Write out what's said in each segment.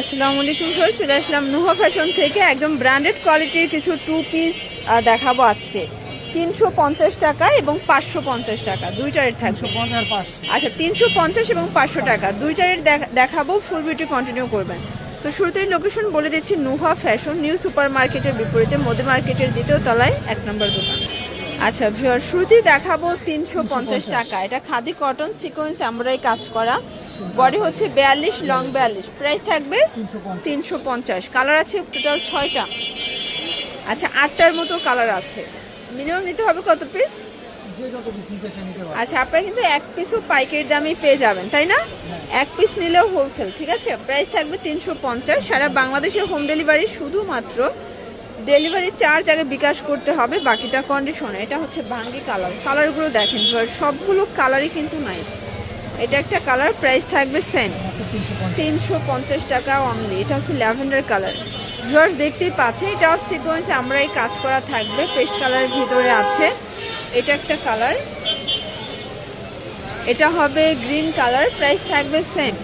আসসালামু আলাইকুম স্যার চলে আসলাম নুহা ফ্যাশন থেকে। একদম ব্র্যান্ডেড কোয়ালিটির কিছু টু পিস দেখাবো আজকে। তিনশো পঞ্চাশ টাকা এবং পাঁচশো পঞ্চাশ টাকা। দুইটা রেট থাকবে আচ্ছা তিনশো পঞ্চাশ এবং পাঁচশো টাকা। দুইটা রেট দেখ- দেখাবো ফুল বিউটি কন্টিনিউ করবেন। তো শুরুতেই লোকেশন বলে দিচ্ছি নুহা ফ্যাশন নিউ সুপার মার্কেটের বিপরীতে মোদি মার্কেটের দ্বিতীয় তলায় এক নম্বর দোকান। আচ্ছা ভিওর শুরুতেই দেখাবো তিনশো পঞ্চাশ টাকা। এটা খাদি কটন সিকোয়েন্স আমরাই কাজ করা। বডি হচ্ছে বিয়াল্লিশ লং বিয়াল্লিশ। প্রাইস থাকবে তিনশো পঞ্চাশ। কালার আছে টোটাল ছয়টা। আচ্ছা আটটার মতো কালার আছে। মিনিমাম নিতে হবে কত পিস আচ্ছা আপনারা কিন্তু এক পিসও পাইকারি দামে পেয়ে যাবেন তাই না? এক পিস নিলেও হোলসেল ঠিক আছে? প্রাইস থাকবে তিনশো পঞ্চাশ। সারা বাংলাদেশের হোম ডেলিভারি শুধুমাত্র ডেলিভারি চার্জ আগে বিকাশ করতে হবে বাকিটা কন্ডিশনে এটা হচ্ছে ভাঙ্গি কালার কালারগুলো দেখেন সবগুলো কালারই কিন্তু নাই। এটা একটা কালার প্রাইস থাকবে সেম তিনশো পঞ্চাশ টাকা অনলি এটা হচ্ছে ল্যাভেন্ডার কালার। ভিউয়ার্স দেখতেই পাচ্ছেন এটাও সিকোয়েন্স আমরা এই কাজ করা থাকবে। পেস্ট কালারের ভিতরে আছে। এটা একটা কালার। এটা হবে গ্রিন কালার প্রাইস থাকবে সেম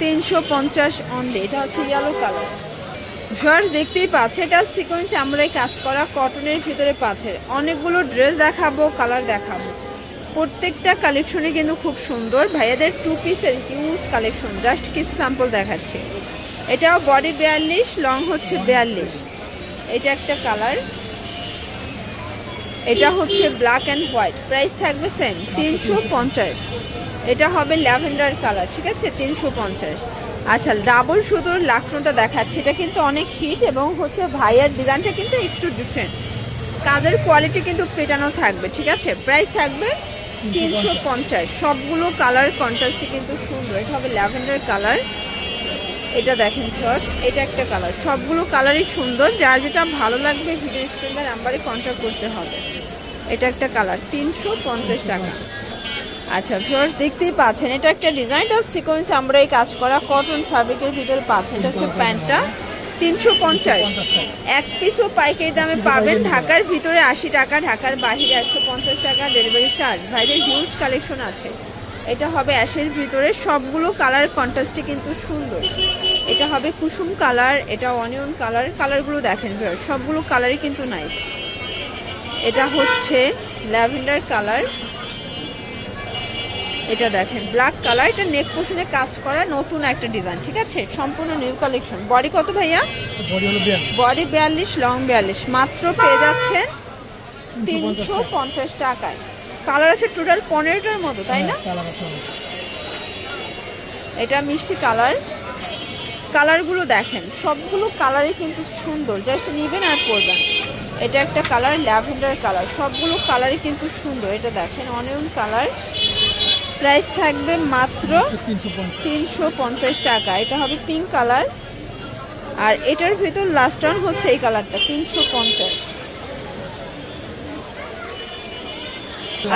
তিনশো পঞ্চাশ অনলি এটা হচ্ছে ইয়েলো কালার ভিউয়ার্স দেখতেই পাচ্ছে এটা সিকোয়েন্স আমরা কাজ করা কটনের ভিতরে পাচ্ছে অনেকগুলো ড্রেস দেখাবো কালার দেখাবো। প্রত্যেকটা কালেকশনে কিন্তু খুব সুন্দর। ভাইয়াদের টু পিসের হিউজ কালেকশন জাস্ট কিছু স্যাম্পল দেখাচ্ছে। এটাও বডি বিয়াল্লিশ লং হচ্ছে বিয়াল্লিশ। এটা একটা কালার এটা হচ্ছে ব্ল্যাক অ্যান্ড হোয়াইট প্রাইস থাকবে সেম তিনশো পঞ্চাশ। এটা হবে ল্যাভেন্ডার কালার ঠিক আছে? তিনশো পঞ্চাশ। আচ্ছা ডাবল শুধু লাকনোটা দেখাচ্ছে। এটা কিন্তু অনেক হিট এবং হচ্ছে ভাইয়ার ডিজাইনটা কিন্তু একটু ডিফারেন্ট কাজের কোয়ালিটি কিন্তু পেটানো থাকবে, ঠিক আছে? প্রাইস থাকবে তিনশো পঞ্চাশ। সবগুলো কালার কন্ট্রাস্টই কিন্তু সুন্দর। এটা হবে ল্যাভেন্ডার কালার এটা দেখেন শর্ট এটা একটা কালার সবগুলো কালারই সুন্দর। যার যেটা ভালো লাগবে ভিডিও স্ক্রিনের নাম্বারে কন্ট্যাক্ট করতে হবে। এটা একটা কালার তিনশো পঞ্চাশ টাকা। আচ্ছা ফিওর্স দেখতেই পাচ্ছেন, এটা একটা ডিজাইনটা সিকোয়েন্স আমরা এই কাজ করা কটন ফ্যাব্রিকের ভিতরে পাচ্ছেন। এটা হচ্ছে প্যান্টটা। তিনশো পঞ্চাশ। এক পিসও পাইকারি দামে পাবেন ঢাকার ভিতরে আশি টাকা ঢাকার বাহিরে একশো পঞ্চাশ টাকা ডেলিভারি চার্জ ভাইদের হিউজ কালেকশন আছে। এটা হবে অ্যাশের ভিতরে। সবগুলো কালার কন্ট্রাস্টে কিন্তু সুন্দর। এটা হবে কুসুম কালার এটা অনিয়ন কালার কালারগুলো দেখেন ভিউয়ার, সবগুলো কালারই কিন্তু নাইস এটা হচ্ছে ল্যাভেন্ডার কালার এটা দেখেন ব্ল্যাক কালার এটা নেক পোশনে কাজ করা নতুন একটা ডিজাইন ঠিক আছে? সম্পূর্ণ নিউ কালেকশন বডি কত ভাইয়া? বডি বিয়াল্লিশ। লং বিয়াল্লিশ মাত্র পেয়ে যাচ্ছেন তিনশো পঞ্চাশ টাকায়। কালার আছে টোটাল পনেরোটার মতো তাই না? অনেক। এটা মিষ্টি কালার কালারগুলো দেখেন সবগুলো কালারই কিন্তু সুন্দর। জাস্ট নিবেন আর পরবেন। এটা একটা কালার ল্যাভেন্ডার কালার সবগুলো কালারই কিন্তু সুন্দর। এটা দেখেন অনিয়ন কালার প্রাইস থাকবে মাত্র তিনশো পঞ্চাশ। টাকা। এটা হবে পিঙ্ক কালার আর এটার ভিতর লাস্ট ওয়ান হচ্ছে এই কালারটা তিনশো পঞ্চাশ।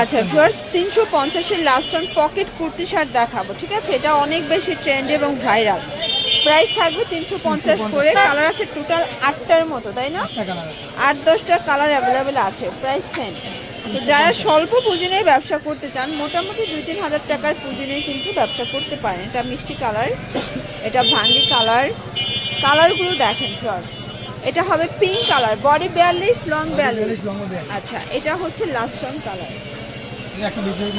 আচ্ছা ভিউয়ার্স তিনশো পঞ্চাশের last one pocket kurti shirt দেখাবো ঠিক আছে? এটা অনেক বেশি ট্রেন্ড এবং ভাইরাল প্রাইস থাকবে তিনশো পঞ্চাশ করে। কালার আছে টোটাল আটটার মতো তাই না? আট দশটা কালার অ্যাভেলেবেল আছে। প্রাইস সেম তো যারা স্বল্প পুঁজি নিয়ে ব্যবসা করতে চান মোটামুটি দুই তিন হাজার টাকার পুঁজি নিয়ে কিন্তু ব্যবসা করতে পারেন। এটা মিষ্টি কালার এটা ভাঙ্গি কালার। কালারগুলো দেখেন সস এটা হবে পিঙ্ক কালার বডি বিয়াল্লিশ লং বিয়াল্লিশ। আচ্ছা এটা হচ্ছে লাস্ট লং কালার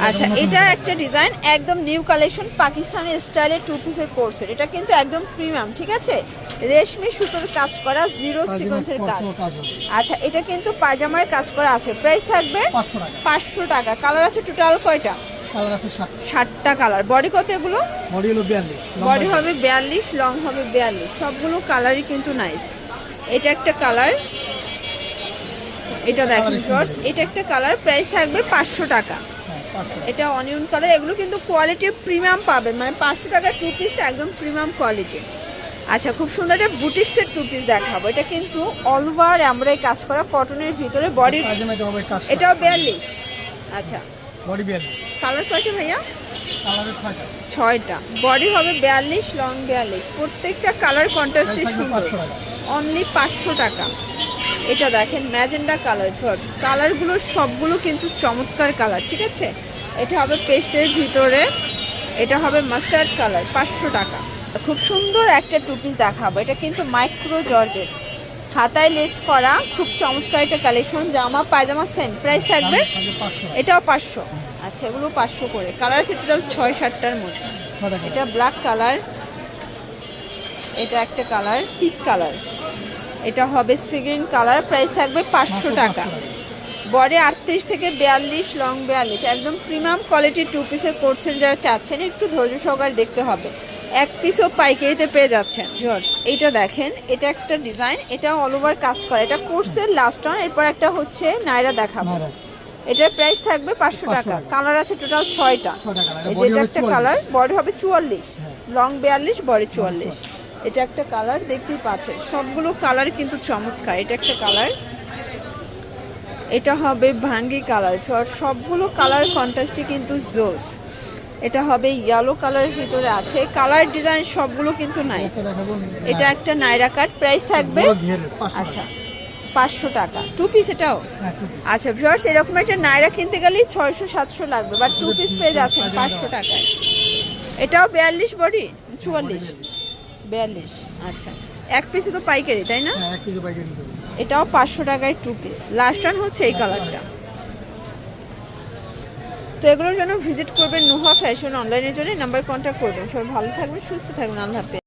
আচ্ছা এটা একটা ডিজাইন একদম নিউ কালেকশন পাকিস্তানি স্টাইলের টু পিসের কোর্সের এটা কিন্তু একদম প্রিমিয়াম ঠিক আছে? রেশমি সুতোর কাজ করা জিরো সিকোয়েন্সের কাজ। আচ্ছা এটা কিন্তু পায়জামার কাজ করা আছে। প্রাইস থাকবে পাঁচশো টাকা। কালার আছে টোটাল কয়টা? ষাটটা কালার বডি কত এগুলো? বডি হবে বিয়াল্লিশ লং হবে বিয়াল্লিশ। সবগুলো কালারই কিন্তু নাইস এটা একটা কালার এটা দেখেন শর্টস এটা একটা কালার প্রাইস থাকবে পাঁচশো টাকা। এটা অনিয়ন কালার এগুলো কিন্তু কোয়ালিটি প্রিমিয়াম পাবেন। মানে পাঁচশো টাকার টু পিসটা একদম প্রিমিয়াম কোয়ালিটি আচ্ছা খুব সুন্দর একটা বুটিক্সের টু পিস দেখাবো। এটা কিন্তু অল ওভার আমরা কাজ করা কটনের ভিতরে বডি এটাও বিয়াল্লিশ। আচ্ছা। বডি বিয়াল্লিশ। কালার কয়টা ভাইয়া? ছয়টা। ছয়টা। বডি হবে বিয়াল্লিশ লং বিয়াল্লিশ। প্রত্যেকটা কালার কন্ট্রাস্টে সুন্দর। অনলি পাঁচশো টাকা। এটা দেখেন ম্যাজেন্ডা কালার ফার্স্ট কালারগুলো সবগুলো কিন্তু চমৎকার কালার ঠিক আছে? এটা হবে পেস্টের ভিতরে এটা হবে মাস্টার্ড কালার পাঁচশো টাকা। খুব সুন্দর একটা টুপি দেখাবো এটা কিন্তু মাইক্রো জর্জেট। হাতায় লেজ করা খুব চমৎকার একটা কালেকশন জামা পায়জামা সেম প্রাইস থাকবে? থাকবে এটাও পাঁচশো। আচ্ছা এগুলো পাঁচশো করে। কালার আছে টোটাল ছয় সাতটার মধ্যে। এটা ব্ল্যাক কালার এটা একটা কালার পিক কালার। এটা হবে সিগ্রিন কালার প্রাইস থাকবে পাঁচশো টাকা। বডি আটত্রিশ থেকে বিয়াল্লিশ লং বিয়াল্লিশ। একদম প্রিমিয়াম কোয়ালিটির টু পিসের কোর্সেন যারা চাচ্ছেন একটু ধৈর্য সহকারে দেখতে হবে। এক পিসও পাইকারিতে পেয়ে যাচ্ছেন। জর্জ এইটা দেখেন এটা একটা ডিজাইন এটা অল ওভার কাজ করে। এটা কোর্সের লাস্ট অন এরপর একটা হচ্ছে নাইরা দেখাবো। এটার প্রাইস থাকবে পাঁচশো টাকা। কালার আছে টোটাল ছয়টা। এই এটা যে এটা একটা কালার বডি হবে চুয়াল্লিশ। হ্যাঁ। লং বিয়াল্লিশ বডি চুয়াল্লিশ। এটা একটা কালার দেখতেই পাচ্ছেন। সবগুলো কালার কিন্তু চমৎকার। এটা একটা কালার। এটা হবে ভাঙ্গি কালার। সবগুলো কালার কন্ট্রাস্টে কিন্তু জোস। এটা হবে ইয়েলো কালারের ভিতরে আছে। কালার ডিজাইন সবগুলো কিন্তু নাই। এটা একটা নাইরা কাট। প্রাইস থাকবে বড় ঘেরের, 500 আচ্ছা পাঁচশো টাকা। টু পিস এটাও? হ্যাঁ আচ্ছা ভিউয়ার্স এরকম একটা নাইরা কিনতে গেলেই ছয়শো সাতশো লাগবে। বাট টু পিস পেয়ে যাচ্ছেন পাঁচশো টাকায়। এটাও বিয়াল্লিশ বডি? চুয়াল্লিশ। বিয়াল্লিশ। আচ্ছা। এক পিসে তো পাইকারি তাই না? হ্যাঁ এক পিসে পাইকারি এটাও পাঁচশো টাকায় টু পিস লাস্ট রান হচ্ছে এই কালারটা তো এগুলোর জন্য ভিজিট করবেন নুহা ফ্যাশন অনলাইনের জন্য নাম্বার কন্ট্যাক্ট করবেন। সবাই ভালো থাকবেন সুস্থ থাকবেন আল্লাহ